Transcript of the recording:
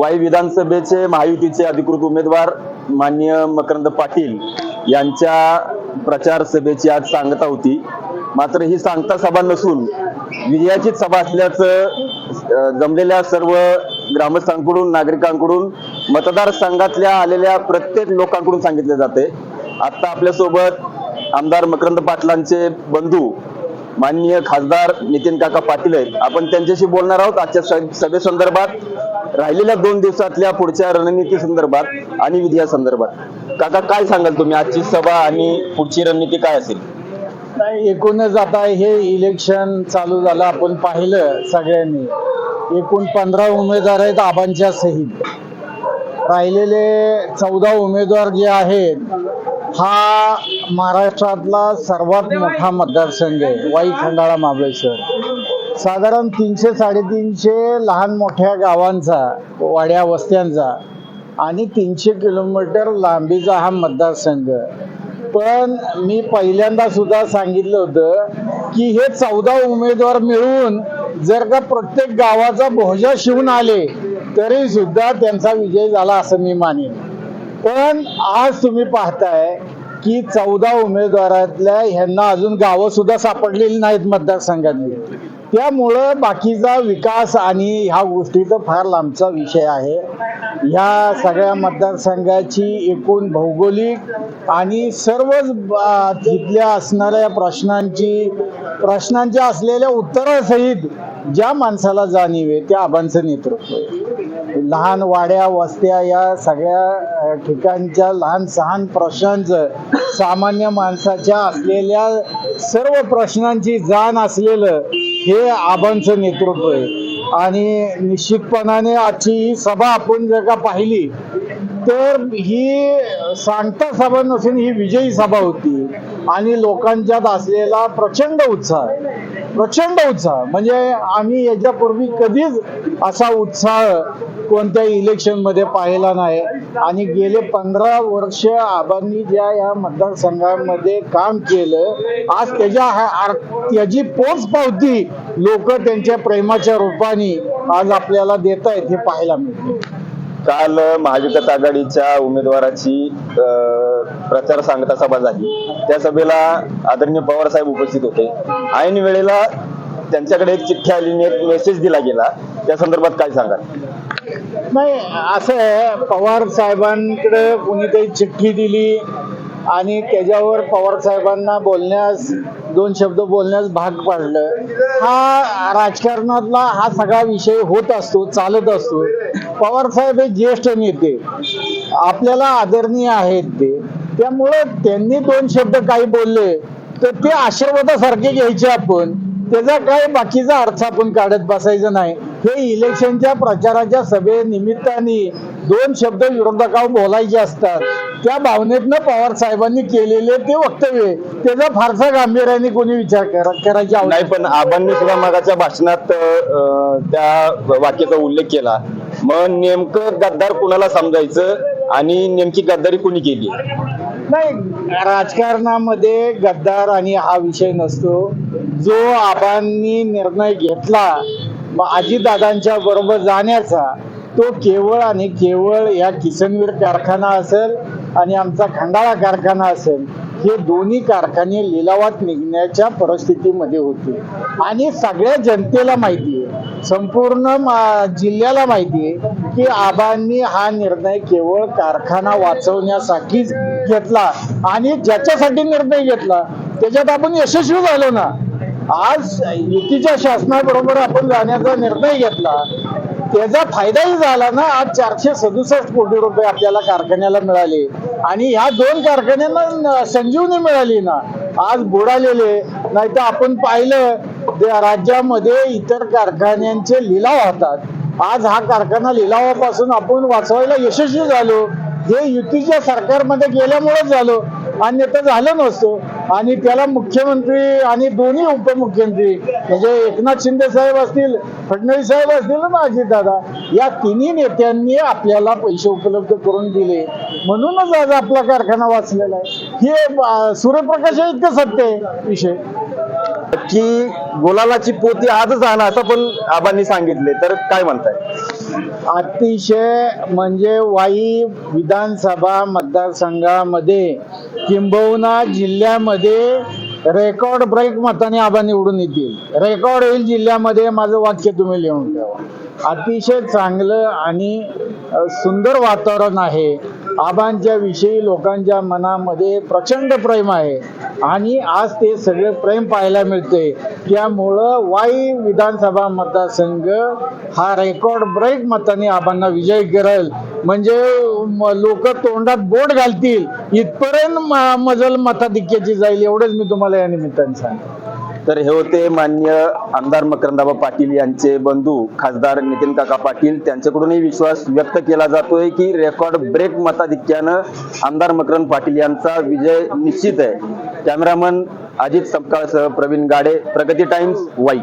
वाई विधानसभेचे महायुतीचे अधिकृत उमेदवार मान्य मकरंद पाटील यांच्या प्रचार सभेची आज सांगता होती. मात्र ही सांगता सभा नसून विजयाचीच सभा असल्याचं जमलेल्या सर्व ग्रामस्थांकडून नागरिकांकडून मतदारसंघातल्या आलेल्या प्रत्येक लोकांकडून सांगितले जाते. आता आपल्यासोबत आमदार मकरंद पाटलांचे बंधू माननीय खासदार नितीन काका पाटील आहेत. आपण त्यांच्याशी बोलणार आहोत आजच्या स- सभेसंदर्भात राहिलेल्या दोन दिवसातल्या पुढच्या रणनीती संदर्भात आणि विधिया संदर्भात. काका काय सांगाल तुम्ही? आजची सभा आणि पुढची रणनीती काय असेल? नाही एकूणच आता हे इलेक्शन चालू झालं आपण पाहिलं सगळ्यांनी. एकूण पंधरा उमेदवार आहेत आबांच्या सहित राहिलेले चौदा उमेदवार जे आहेत हा महाराष्ट्रातला सर्वात मोठा मतदारसंघ आहे वाई खंडाळा महाबळेश्वर. साधारण तीनशे साडेतीनशे लहान मोठ्या गावांचा वाड्या वस्त्यांचा आणि तीनशे किलोमीटर लांबीचा हा मतदारसंघ. पण मी पहिल्यांदा सुद्धा सांगितलं होतं की हे चौदा उमेदवार मिळून जर का प्रत्येक गावाचा भोजा शिवून आले तरी सुद्धा त्यांचा विजय झाला असं मी मानेन. पण आज तुम्ही पाहताय की चौदा उमेदवारातल्या ह्यांना अजून गावं सुद्धा सापडलेली नाहीत मतदारसंघातली. त्यामुळं बाकीचा विकास आणि ह्या गोष्टीचा फार लांबचा विषय आहे. ह्या सगळ्या मतदारसंघाची एकूण भौगोलिक आणि सर्वच तिथल्या असणाऱ्या प्रश्नांची प्रश्नांच्या असलेल्या उत्तरासहित ज्या माणसाला जाणीव आहे त्या आबांचं नेतृत्व आहे. लहान वाड्या वस्त्या या सगळ्या ठिकाणच्या लहान सहान प्रश्नांचं सामान्य माणसाच्या असलेल्या सर्व प्रश्नांची जाण असलेलं हे आबांचं नेतृत्व आहे. आणि निश्चितपणाने आजची ही सभा आपण जर का पाहिली तर ही सांगता सभा नसून ही विजयी सभा होती. आणि लोकांच्यात असलेला प्रचंड उत्साह प्रचंड उत्साह. म्हणजे आम्ही याच्यापूर्वी कधीच असा उत्साह कोणत्या इलेक्शनमध्ये पाहिला नाही. आणि गेले पंधरा वर्ष आबांनी ज्या या मतदारसंघामध्ये काम केलं आज त्याच्या हा- त्याची पोच पावती लोक त्यांच्या प्रेमाच्या रूपाने आज आपल्याला देत आहेत हे पाहायला मिळते. काल महाविकास आघाडीच्या उमेदवाराची अं, प्रचार सांगता सभा झाली. त्या सभेला आदरणीय पवार साहेब उपस्थित होते. ऐन वेळेला त्यांच्याकडे एक चिठ्ठी आली एक मेसेज दिला गेला. त्या संदर्भात काय सांगाल? नाही असं आहे पवार साहेबांकडे कोणीतरी चिठ्ठी दिली आणि त्याच्यावर पवार साहेबांना बोलण्यास दोन शब्द बोलण्यास भाग पाडलं. हा राजकारणातला हा सगळा विषय होत असतो चालत असतो. पवार साहेब हे ज्येष्ठ नेते. आपल्याला आदरणीय आहेत ते. त्यामुळं त्यांनी दोन शब्द काही बोलले तर ते आशीर्वादासारखे घ्यायचे आपण. त्याचा काय बाकीचा अर्थ आपण काढत बसायचं नाही. हे इलेक्शनच्या प्रचाराच्या सभेनिमित्ताने दोन शब्द विरोधकावर बोलायचे असतात. त्या भावनेतनं पवार साहेबांनी केलेले ते वक्तव्य त्याचा फारसा गांभीर्याने कोणी विचार करा करायची नाही पण आबांनी सुद्धा मागाच्या भाषणात त्या वाक्याचा उल्लेख केला. मग नेमकं गद्दार कुणाला समजायचं आणि नेमकी गद्दारी कुणी केली? नाही राजकारणामध्ये गद्दार आणि हा विषय नसतो. जो आबांनी निर्णय घेतला मग अजितदादांच्या बरोबर जाण्याचा तो केवळ आणि केवळ या किसनवीर कारखाना असेल आणि आमचा खंडाळा कारखाना असेल हे दोन्ही कारखाने लिलावात निघण्याच्या परिस्थितीमध्ये होते. आणि सगळ्या जनतेला माहिती आहे संपूर्ण जिल्ह्याला माहिती आहे की आबांनी हा निर्णय केवळ कारखाना वाचवण्यासाठीच घेतला आणि ज्याच्यासाठी निर्णय घेतला त्याच्यात आपण यशस्वी झालो ना. आज युतीच्या शासनाबरोबर आपण जाण्याचा निर्णय घेतला त्याचा फायदाही झाला ना. आज चारशे सदुसष्ट कोटी रुपये आपल्याला कारखान्याला मिळाले. आणि ह्या दोन कारखान्यांना संजीवनी मिळाली ना. आज बुडालेले. नाही तर आपण पाहिलं राज्यामध्ये इतर कारखान्यांचे लिलाव होतात. आज हा कारखाना लिलावापासून आपण वाचवायला यशस्वी झालो. हे युतीच्या सरकारमध्ये गेल्यामुळेच झालो. अन्यथा झालं नसतं. आणि त्याला मुख्यमंत्री आणि दोन्ही उपमुख्यमंत्री म्हणजे एकनाथ शिंदे साहेब असतील फडणवीस साहेब असतील ना अजितदादा या तिन्ही नेत्यांनी आपल्याला पैसे उपलब्ध करून दिले. म्हणूनच आज आपला कारखाना वाचलेला आहे. हे सूर्यप्रकाश इतकं सत्य आहे विषय. की गुलालाची पोती आजच आणा असं पण आबांनी सांगितले तर काय म्हणताय? अतिशय म्हणजे वाई विधानसभा मतदारसंघामध्ये किंबहुना जिल्ह्यामध्ये रेकॉर्ड ब्रेक मताने आबा निवडून येतील. रेकॉर्ड होईल जिल्ह्यामध्ये माझं वाक्य तुम्ही लिहून ठेवा. अतिशय चांगलं आणि सुंदर वातावरण आहे. आबांच्या विषयी लोकांच्या मनामध्ये प्रचंड प्रेम आहे. आणि आज ते सगळे प्रेम पाहायला मिळते त्यामुळं वाई विधानसभा मतदारसंघ हा रेकॉर्ड ब्रेक मताने आबांना विजय करेल. म्हणजे लोक तोंडात बोट घालतील. इथपर्यंत मजल मताधिक्याची जाईल एवढंच मी तुम्हाला या निमित्ताने सांगतो. तर हे होते मान्य आमदार मकरंदाबा पाटील यांचे बंधू खासदार नितीन काका पाटील. त्यांच्याकडूनही विश्वास व्यक्त केला जातोय की रेकॉर्ड ब्रेक मताधिक्यानं आमदार मकरंद पाटील यांचा विजय निश्चित आहे. कॅमेरामन अजित सपकाळसह प्रवीण गाडे प्रगती टाइम्स वाई.